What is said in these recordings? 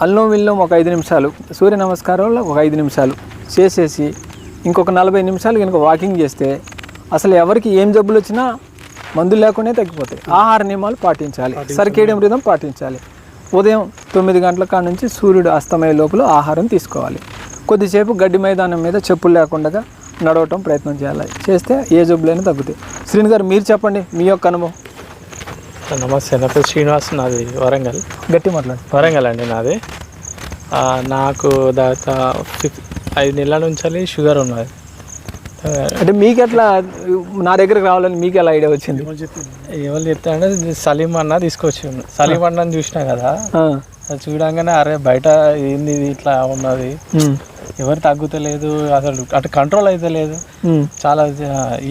అల్లం విల్లం ఒక ఐదు నిమిషాలు సూర్య నమస్కారాలు ఒక ఐదు నిమిషాలు చేసేసి ఇంకొక నలభై నిమిషాలు కనుక వాకింగ్ చేస్తే అసలు ఎవరికి ఏం జబ్బులు వచ్చినా మందులు లేకుండా తగ్గిపోతాయి. ఆహార నియమాలు పాటించాలి. సర్కేడియం రిధం పాటించాలి. ఉదయం తొమ్మిది గంటల కాడ నుంచి సూర్యుడు అస్తమయ లోపల ఆహారం తీసుకోవాలి. కొద్దిసేపు గడ్డి మైదానం మీద చెప్పులు లేకుండా నడవటం ప్రయత్నం చేయాలి. చేస్తే ఏ జబ్బులైనా తగ్గుతాయి. శ్రీని గారు మీరు చెప్పండి మీ యొక్క అనుభవం. నమస్తే నా పేరు శ్రీనివాస్ నాది వరంగల్. గట్టి మాట్లాడు. వరంగల్ అండి నాది. నాకు ఫిఫ్ ఐదు నెలల నుంచి షుగర్ ఉన్నది. అంటే మీకు ఎట్లా నా దగ్గరకు రావాలని మీకు ఎలా ఐడియా వచ్చింది? ఎవరు చెప్తారంటే సలీం అన్న తీసుకొచ్చి సలీం అన్నని చూసినా కదా? చూడంగానే అరే బయట ఏంది ఇట్లా ఉన్నది? ఎవరు తగ్గుతలేదు అసలు అటు కంట్రోల్ అయితే లేదు. చాలా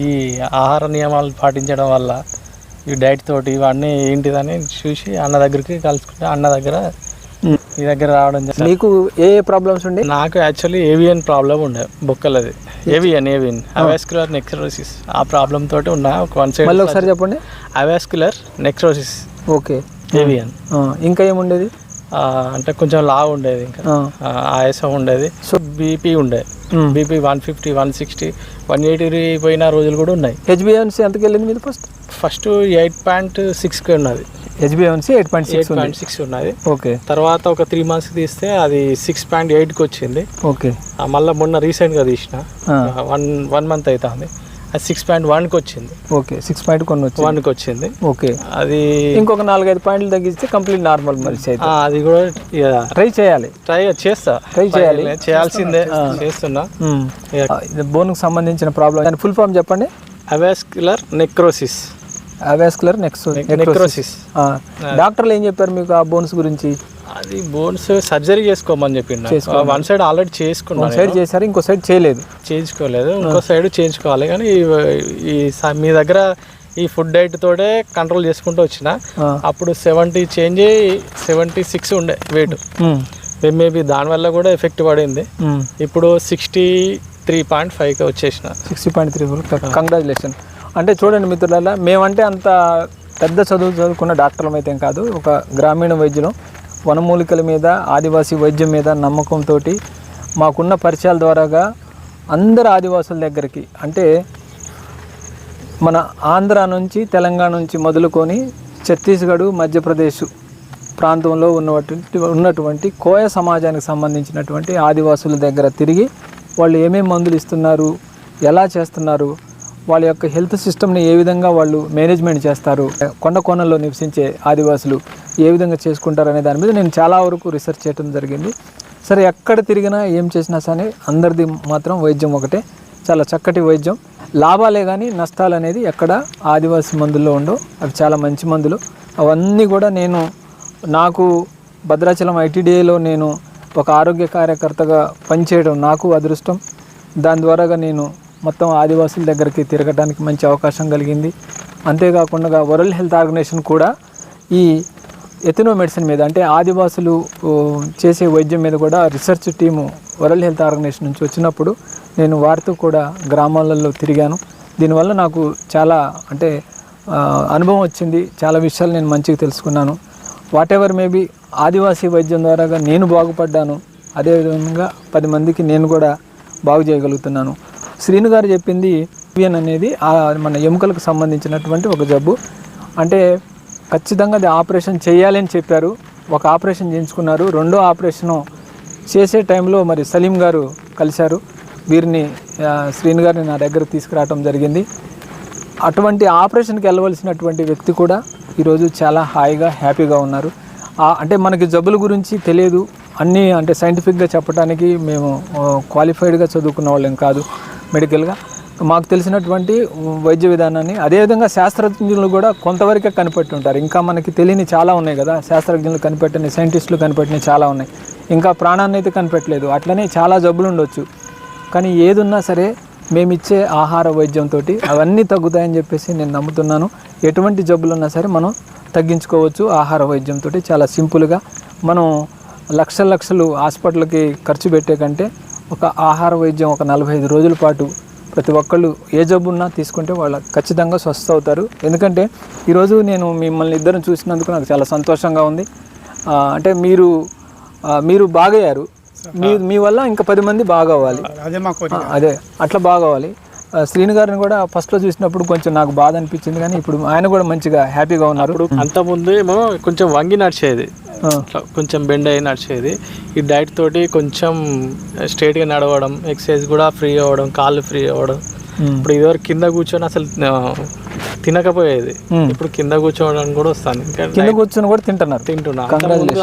ఈ ఆహార నియమాలు పాటించడం వల్ల. ఈ డైట్ తోటి ఇవన్నీ ఏంటిదని చూసి అన్న దగ్గరికి కలుసుకుంటే అన్న దగ్గర. మీ దగ్గర రావడం జరిగింది. మీకు ఏ ప్రాబ్లమ్స్ ఉండే? నాకు యాక్చువల్లీ ఏవియన్ ప్రాబ్లం ఉండే బొక్కలది. ఏవియన్ ఏవియన్ అవాస్కులర్ నెక్రోసిస్ ఆ. ప్రాబ్లం తోటి ఉన్నా ఒక వన్ సైడ్ మళ్ళీ ఒకసారి చెప్పండి. Avascular necrosis okay. ఏవియన్ ఇంకా ఏముండేది అంటే కొంచెం లావు ఉండేది ఇంకా. ఆయాసం ఉండేది. సో బీపీ ఉండే. ఉమ్. BP one fifty one sixty one eighty పోయిన రోజులు కూడా ఉన్నాయి. హెచ్బిఎన్సీ ఎంతకి వెళ్ళింది మీది ఫస్ట్? ఫస్ట్ ఎయిట్ పాయింట్ సిక్స్కి ఉన్నది. హెచ్బిఎన్సీ eight point six point six ఉన్నది. ఓకే. తర్వాత ఒక త్రీ మంత్స్ తీస్తే అది సిక్స్ పాయింట్ ఎయిట్కి వచ్చింది. ఓకే. మళ్ళా మొన్న రీసెంట్గా తీసిన. వన్ వన్ మంత్ అవుతుంది. అది సిక్స్ పాయింట్ వన్కి వచ్చింది. ఓకే సిక్స్ పాయింట్ కొన్ని వచ్చింది. వన్కి వచ్చింది. ఓకే. అది ఇంకొక నాలుగైదు పాయింట్లు తగ్గిస్తే కంప్లీట్ నార్మల్ మనిషి అది కూడా ట్రై చేయాలి. ట్రై చేస్తా. Try చేయాలి. చేయాల్సిందే. చేస్తున్నా ఇక బోన్కి సంబంధించిన ప్రాబ్లం దాని ఫుల్ ఫామ్ చెప్పండి. అవాస్కులర్ నెక్రోసిస్ అవాస్కులర్ నెక్స్ నెక్రోసిస్ డాక్టర్లు ఏం చెప్పారు మీకు ఆ బోన్స్ గురించి? అది బోన్స్ సర్జరీ చేసుకోమని చెప్పిండు. వన్ సైడ్ ఆల్రెడీ చేసుకున్నాను సైడ్ చేశారు ఇంకో సైడ్ చేయలేదు. చేయించుకోలేదు ఇంకో సైడ్ చేయించుకోవాలి. కానీ ఈ- మీ దగ్గర ఈ ఫుడ్ డైట్ తోటే కంట్రోల్ చేసుకుంటూ వచ్చిన. అప్పుడు సెవెంటీ చేంజ్ సెవెంటీ సిక్స్ ఉండే వెయిట్ మేబీ దానివల్ల కూడా ఎఫెక్ట్ పడింది. ఇప్పుడు సిక్స్టీ త్రీ పాయింట్ ఫైవ్కి వచ్చేసిన. సిక్స్టీ పాయింట్ త్రీ కంగ్రాచులేషన్ అంటే చూడండి మిత్రులారా మేమంటే అంత పెద్ద చదువు చదువుకున్న డాక్టర్లం అయితే కాదు ఒక గ్రామీణ వైద్యులం. వనమూలికల మీద ఆదివాసీ వైద్యం మీద నమ్మకంతో మాకున్న పరిచయాల ద్వారాగా అందరు ఆదివాసుల దగ్గరికి అంటే మన ఆంధ్ర నుంచి తెలంగాణ నుంచి మొదలుకొని ఛత్తీస్గఢ్ మధ్యప్రదేశ్ ప్రాంతంలో ఉన్నటువంటి ఉన్నటువంటి కోయ సమాజానికి సంబంధించినటువంటి ఆదివాసుల దగ్గర తిరిగి వాళ్ళు ఏమేమి మందులు ఇస్తున్నారు ఎలా చేస్తున్నారు వాళ్ళ యొక్క హెల్త్ సిస్టమ్ని ఏ విధంగా వాళ్ళు మేనేజ్మెంట్ చేస్తారు కొండ కోణంలో నివసించే ఆదివాసులు ఏ విధంగా చేసుకుంటారు అనే దాని మీద నేను చాలా వరకు రీసెర్చ్ చేయడం జరిగింది. సరే ఎక్కడ తిరిగినా ఏం చేసినా సరే అందరిది మాత్రం వైద్యం ఒకటే. చాలా చక్కటి వైద్యం. లాభాలే కానీ నష్టాలు అనేది ఎక్కడ ఆదివాసీ మందుల్లో ఉండవు. అవి చాలా మంచి మందులు. అవన్నీ కూడా నేను నాకు భద్రాచలం ఐటీడీఏలో నేను ఒక ఆరోగ్య కార్యకర్తగా పనిచేయడం నాకు అదృష్టం. దాని ద్వారాగా నేను మొత్తం ఆదివాసుల దగ్గరికి తిరగడానికి మంచి అవకాశం కలిగింది. అంతేకాకుండా వరల్డ్ హెల్త్ ఆర్గనైజేషన్ కూడా ఈ ఎథనో మెడిసిన్ మీద అంటే ఆదివాసులు చేసే వైద్యం మీద కూడా research team world health organisation నుంచి వచ్చినప్పుడు నేను వారితో కూడా గ్రామాలలో తిరిగాను. దీనివల్ల నాకు చాలా అంటే అనుభవం వచ్చింది. చాలా విషయాలు నేను మంచిగా తెలుసుకున్నాను. వాట్ ఎవర్ మేబీ ఆదివాసీ వైద్యం ద్వారాగా నేను బాగుపడ్డాను. అదేవిధంగా పది మందికి నేను కూడా బాగు చేయగలుగుతున్నాను. శ్రీను గారు చెప్పింది వియన్ అనేది మన ఎముకలకు సంబంధించినటువంటి ఒక జబ్బు. అంటే ఖచ్చితంగా అది ఆపరేషన్ చేయాలని చెప్పారు. ఒక ఆపరేషన్ చేయించుకున్నారు. రెండో ఆపరేషను చేసే టైంలో మరి సలీం గారు కలిశారు. వీరిని శ్రీను గారిని నా దగ్గర తీసుకురావడం జరిగింది. అటువంటి ఆపరేషన్కి వెళ్ళవలసినటువంటి వ్యక్తి కూడా ఈరోజు చాలా హాయిగా హ్యాపీగా ఉన్నారు. అంటే మనకి జబ్బుల గురించి తెలియదు. అన్నీ అంటే సైంటిఫిక్గా చెప్పడానికి మేము క్వాలిఫైడ్గా చదువుకున్న వాళ్ళం కాదు మెడికల్గా. మాకు తెలిసినటువంటి వైద్య విధానాన్ని అదేవిధంగా శాస్త్రజ్ఞులు కూడా కొంతవరకే కనిపెట్టి ఉంటారు. ఇంకా మనకి తెలియని చాలా ఉన్నాయి కదా శాస్త్రజ్ఞులు కనిపెట్టని సైంటిస్టులు కనిపెట్టిన చాలా ఉన్నాయి. ఇంకా ప్రాణాన్ని అయితే కనిపెట్టలేదు. అట్లనే చాలా జబ్బులు ఉండొచ్చు. కానీ ఏదున్నా సరే మేమిచ్చే ఆహార వైద్యంతో అవన్నీ తగ్గుతాయని చెప్పేసి నేను నమ్ముతున్నాను. ఎటువంటి జబ్బులు ఉన్నా సరే మనం తగ్గించుకోవచ్చు ఆహార వైద్యంతో చాలా సింపుల్గా. మనం లక్షల లక్షలు హాస్పిటల్కి ఖర్చు పెట్టే కంటే ఒక ఆహార వైద్యం ఒక నలభై ఐదు రోజుల పాటు ప్రతి ఒక్కళ్ళు ఏ జబ్బు ఉన్నా తీసుకుంటే వాళ్ళు ఖచ్చితంగా స్వస్థ అవుతారు. ఎందుకంటే ఈరోజు నేను మిమ్మల్ని ఇద్దరిని చూసినందుకు నాకు చాలా సంతోషంగా ఉంది. అంటే మీరు మీరు బాగయ్యారు. మీ మీ వల్ల ఇంకా పది మంది బాగా అవ్వాలి అదే మా కోరిక. ఆ, అదే అట్లా బాగా అవ్వాలి శ్రీను గారిని కూడా ఫస్ట్లో చూసినప్పుడు కొంచెం నాకు బాధ అనిపించింది. కానీ ఇప్పుడు ఆయన కూడా మంచిగా హ్యాపీగా ఉన్నారు. ఇప్పుడు అంత ముందు ఏమో కొంచెం వంగి నడిచేది. కొంచెం బెండ్ అయ్యి నడిచేది. ఈ డైట్ తోటి కొంచెం స్ట్రైట్గా నడవడం ఎక్సర్సైజ్ కూడా ఫ్రీ అవ్వడం కాళ్ళు ఫ్రీ అవ్వడం. ఇప్పుడు ఇదివరకు కింద కూర్చొని అసలు తినకపోయేది. ఇప్పుడు కింద కూర్చోవడం కూడా వస్తాను. ఇంకా కింద కూర్చొని కూడా తింటున్నారు. తింటున్నా.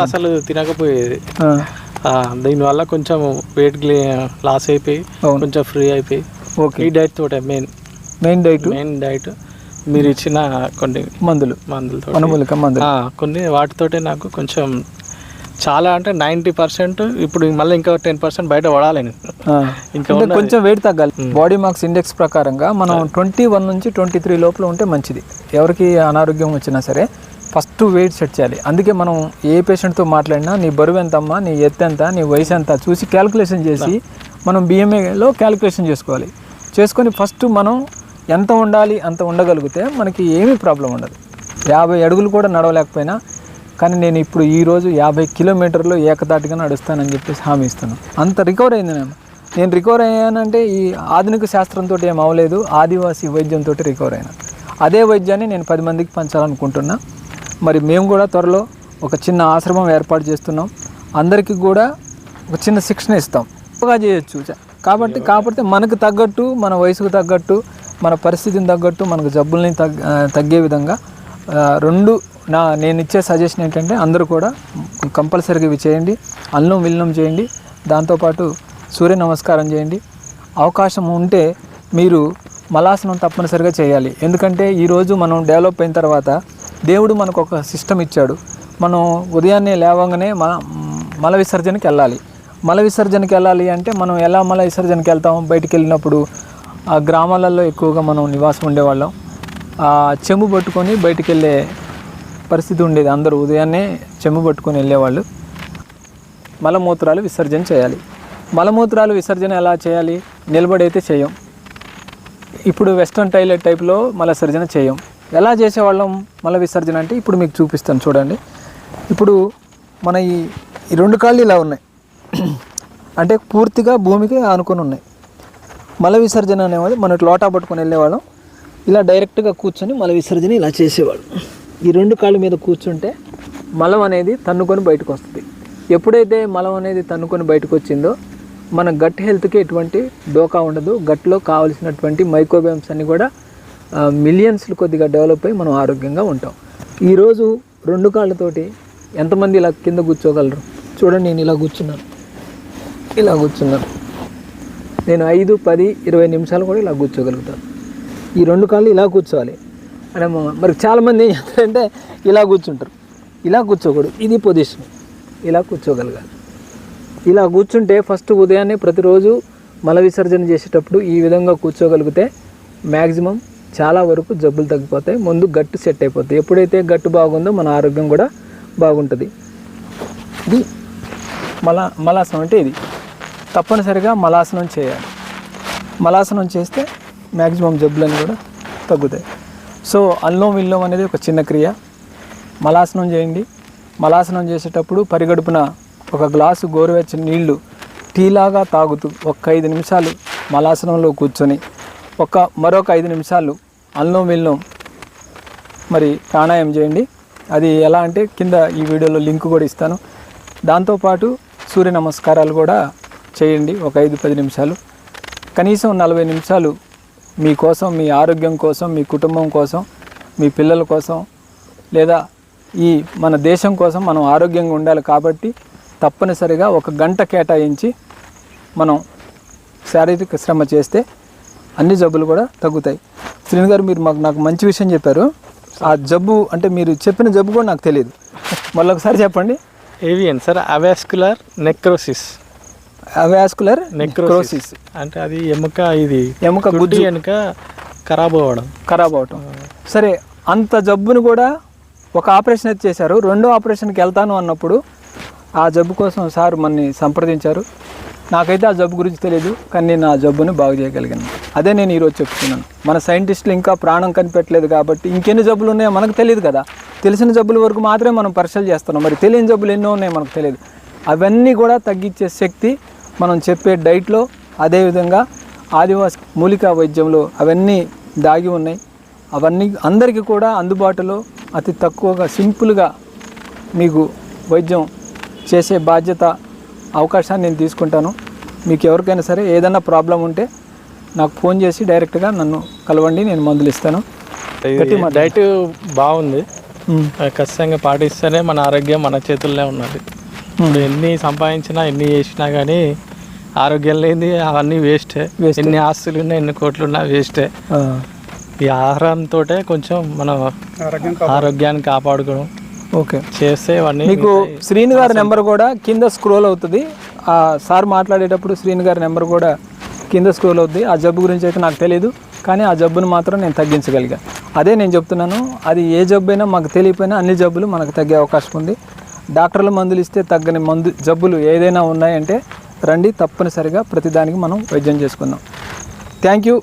అసలు తినకపోయేది. దీనివల్ల కొంచెం వెయిట్ లాస్ అయిపోయి. కొంచెం ఫ్రీ అయిపోయి. ఓకే ఈ డైట్ తోటే main main diet main diet మీరు ఇచ్చిన కొన్ని మందులు. మందులతో అనుమూలిక మందులు. కొన్ని వాటితోటే నాకు కొంచెం చాలా అంటే నైంటీ పర్సెంట్ ఇప్పుడు మళ్ళీ ఇంకా టెన్ పర్సెంట్ బయట పడాలి ఇంకా కొంచెం వెయిట్ తగ్గాలి. బాడీ మార్క్స్ ఇండెక్స్ ప్రకారంగా మనం ట్వంటీ వన్ నుంచి ట్వంటీ త్రీ లోపల ఉంటే మంచిది. ఎవరికి అనారోగ్యం వచ్చినా సరే ఫస్ట్ వెయిట్ సెట్ చేయాలి. అందుకే మనం ఏ పేషెంట్తో మాట్లాడినా నీ బరువు ఎంతమ్మా నీ ఎత్తు ఎంత నీ వయసు ఎంత చూసి క్యాలిక్యులేషన్ చేసి మనం బిఎంఏలో క్యాలిక్యులేషన్ చేసుకోవాలి. చేసుకొని ఫస్ట్ మనం ఎంత ఉండాలి అంత ఉండగలిగితే మనకి ఏమీ ప్రాబ్లం ఉండదు. యాభై అడుగులు కూడా నడవలేకపోయినా కానీ నేను ఇప్పుడు ఈ రోజు యాభై కిలోమీటర్లు ఏకదాటిగా నడుస్తానని చెప్పేసి హామీ ఇస్తున్నాను అంత రికవర్ అయింది నేను. నేను రికవర్ అయ్యానంటే ఈ ఆధునిక శాస్త్రంతో ఏం అవ్వలేదు ఆదివాసీ వైద్యంతో రికవర్ అయినా. అదే వైద్యాన్ని నేను పది మందికి పంచాలనుకుంటున్నా. మరి మేము కూడా త్వరలో ఒక చిన్న ఆశ్రమం ఏర్పాటు చేస్తున్నాం. అందరికీ కూడా ఒక చిన్న శిక్షణ ఇస్తాం. యోగా చేయొచ్చు. కాబట్టి కాకపోతే మనకు తగ్గట్టు మన వయసుకు తగ్గట్టు మన పరిస్థితిని తగ్గట్టు మనకు జబ్బుల్ని తగ్గ తగ్గే విధంగా రెండు నా నేను ఇచ్చే సజెషన్ ఏంటంటే అందరూ కూడా కంపల్సరీగా ఇవి చేయండి అల్లం విల్లం చేయండి దాంతోపాటు సూర్య నమస్కారం చేయండి. అవకాశం ఉంటే మీరు మలాసనం తప్పనిసరిగా చేయాలి. ఎందుకంటే ఈరోజు మనం డెవలప్ అయిన తర్వాత దేవుడు మనకు ఒక సిస్టమ్ ఇచ్చాడు. మనం ఉదయాన్నే లేవగానే మన మల విసర్జనకి వెళ్ళాలి. మల విసర్జనకి వెళ్ళాలి అంటే మనం ఎలా మల విసర్జనకి వెళ్తాం? బయటికి వెళ్ళినప్పుడు ఆ గ్రామాలలో ఎక్కువగా మనం నివాసం ఉండేవాళ్ళం. ఆ చెంబు పట్టుకొని బయటికి వెళ్ళే పరిస్థితి ఉండేది అందరూ ఉదయాన్నే చెంబు పట్టుకొని వెళ్ళేవాళ్ళు. మలమూత్రాలు విసర్జన చేయాలి. మలమూత్రాలు విసర్జన ఎలా చేయాలి? నిలబడైతే చేయం. ఇప్పుడు వెస్ట్రన్ టైలెట్ టైప్లో మల విసర్జన చేయం. ఎలా చేసేవాళ్ళం మల విసర్జన అంటే ఇప్పుడు మీకు చూపిస్తాను చూడండి. ఇప్పుడు మన ఈ ఈ రెండు కాళ్ళు ఇలా ఉన్నాయి. అంటే పూర్తిగా భూమికి ఆనుకొని ఉన్నాయి. మల విసర్జన అనేది మనం లోటా పట్టుకొని వెళ్ళేవాళ్ళం. ఇలా డైరెక్ట్గా కూర్చొని మల విసర్జన ఇలా చేసేవాడు ఈ రెండు కాళ్ళ మీద కూర్చుంటే మలం అనేది తన్నుకొని బయటకు వస్తుంది. ఎప్పుడైతే మలం అనేది తన్నుకొని బయటకు వచ్చిందో మన గట్ హెల్త్కి ఎటువంటి డోకా ఉండదు. గట్లో కావలసినటువంటి మైక్రోబయామ్స్ అన్నీ కూడా మిలియన్స్లు కొద్దిగా డెవలప్ అయ్యి మనం ఆరోగ్యంగా ఉంటాం. ఈరోజు రెండు కాళ్ళతోటి ఎంతమంది ఇలా కింద కూర్చోగలరు? చూడండి నేను ఇలా కూర్చున్నాను. ఇలా కూర్చున్నాను. నేను ఐదు పది ఇరవై నిమిషాలు కూడా ఇలా కూర్చోగలుగుతాను. ఈ రెండు కాళ్ళు ఇలా కూర్చోవాలి. అంటే మరి చాలామంది ఏం చేస్తారంటే ఇలా కూర్చుంటారు. ఇలా కూర్చోకూడదు. ఇది పొజిషన్. ఇలా కూర్చోగలగాలి. ఇలా కూర్చుంటే ఫస్ట్ ఉదయాన్నే ప్రతిరోజు మల విసర్జన చేసేటప్పుడు ఈ విధంగా కూర్చోగలిగితే మ్యాక్సిమం చాలా వరకు జబ్బులు తగ్గిపోతాయి. ముందు గట్టు సెట్ అయిపోతాయి. ఎప్పుడైతే గట్టు బాగుందో మన ఆరోగ్యం కూడా బాగుంటుంది. ఇది మల మలాసం అంటే ఇది. తప్పనిసరిగా మలాసనం చేయాలి. మలాసనం చేస్తే మ్యాక్సిమం జబ్బులన్నీ కూడా తగ్గుతాయి. సో అల్లోం విల్లోం అనేది ఒక చిన్న క్రియ. మలాసనం చేయండి. మలాసనం చేసేటప్పుడు పరిగడుపున ఒక గ్లాసు గోరువెచ్చని నీళ్ళు టీలాగా తాగుతూ ఒక ఐదు నిమిషాలు మలాసనంలో కూర్చొని ఒక మరొక ఐదు నిమిషాలు అల్లోం విల్లోం మరి ప్రాణాయామం చేయండి. అది ఎలా అంటే కింద ఈ వీడియోలో లింక్ కూడా ఇస్తాను. దాంతోపాటు సూర్య నమస్కారాలు కూడా చేయండి. ఒక ఐదు పది నిమిషాలు. కనీసం నలభై నిమిషాలు మీకోసం మీ ఆరోగ్యం కోసం మీ కుటుంబం కోసం మీ పిల్లల కోసం లేదా ఈ మన దేశం కోసం మనం ఆరోగ్యంగా ఉండాలి కాబట్టి తప్పనిసరిగా ఒక గంట కేటాయించి మనం శారీరక శ్రమ చేస్తే అన్ని జబ్బులు కూడా తగ్గుతాయి. శ్రీని గారు మీరు మాకు నాకు మంచి విషయం చెప్పారు. ఆ జబ్బు అంటే మీరు చెప్పిన జబ్బు కూడా నాకు తెలియదు మళ్ళీ ఒకసారి చెప్పండి. AVN sir avascular necrosis. Avascular necrosis అంటే అది ఎముక ఇది ఎముక గుడ్డి వెనుక ఖరాబ్ అవ్వడం. ఖరాబ్ అవటం సరే అంత జబ్బును కూడా ఒక ఆపరేషన్ అయితే చేశారు. రెండో ఆపరేషన్కి వెళ్తాను అన్నప్పుడు ఆ జబ్బు కోసం సార్ మనని సంప్రదించారు. నాకైతే ఆ జబ్బు గురించి తెలియదు కానీ నేను ఆ జబ్బుని బాగు చేయగలిగాను. అదే నేను ఈరోజు చెప్తున్నాను. మన సైంటిస్టులు ఇంకా ప్రాణం కనిపెట్టలేదు కాబట్టి ఇంకెన్ని జబ్బులు ఉన్నాయో మనకు తెలియదు కదా. తెలిసిన జబ్బుల వరకు మాత్రమే మనం పరీక్షలు చేస్తున్నాం. మరి తెలియని జబ్బులు ఎన్నో ఉన్నాయో మనకు తెలియదు అవన్నీ కూడా తగ్గించే శక్తి మనం చెప్పే డైట్లో అదేవిధంగా ఆదివాసి మూలికా వైద్యంలో అవన్నీ దాగి ఉన్నాయి. అవన్నీ అందరికీ కూడా అందుబాటులో అతి తక్కువగా సింపుల్గా మీకు వైద్యం చేసే బాధ్యత అవకాశాన్ని నేను తీసుకుంటాను. మీకు ఎవరికైనా సరే ఏదైనా ప్రాబ్లం ఉంటే నాకు ఫోన్ చేసి డైరెక్ట్గా నన్ను కలవండి నేను మందులు ఇస్తాను. డైట్ బాగుంది. ఖచ్చితంగా పాటిస్తేనే మన ఆరోగ్యం మన చేతుల్లోనే ఉన్నది. ఇప్పుడు ఎన్ని సంపాదించినా ఎన్ని చేసినా కానీ ఆరోగ్యం లేనిది అవన్నీ వేస్టే. ఎన్ని ఆస్తులు ఉన్నా ఎన్ని కోట్లు ఉన్నా వేస్టే ఈ ఆహారంతో కొంచెం మన ఆరోగ్యాన్ని కాపాడుకోవడం. ఓకే. చేస్తే ఇవన్నీ మీకు శ్రీను గారి నెంబర్ కూడా కింద స్క్రోల్ అవుతుంది. ఆ సార్ మాట్లాడేటప్పుడు శ్రీను గారి నెంబర్ కూడా కింద స్క్రోల్ అవుతుంది ఆ జబ్బు గురించి అయితే నాకు తెలియదు కానీ ఆ జబ్బును మాత్రం నేను తగ్గించగలిగా. అదే నేను చెప్తున్నాను. అది ఏ జబ్బు అయినా మాకు తెలియపోయినా అన్ని జబ్బులు మనకు తగ్గే అవకాశం ఉంది. డాక్టర్ల మందులు ఇస్తే తగ్గని మందు జబ్బులు ఏదైనా ఉన్నాయంటే రండి తప్పనిసరిగా ప్రతిదానికి మనం వైద్యం చేసుకుందాం. Thank you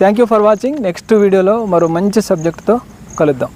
thank you for watching next వీడియోలో మరో మంచి సబ్జెక్ట్తో కలుద్దాం.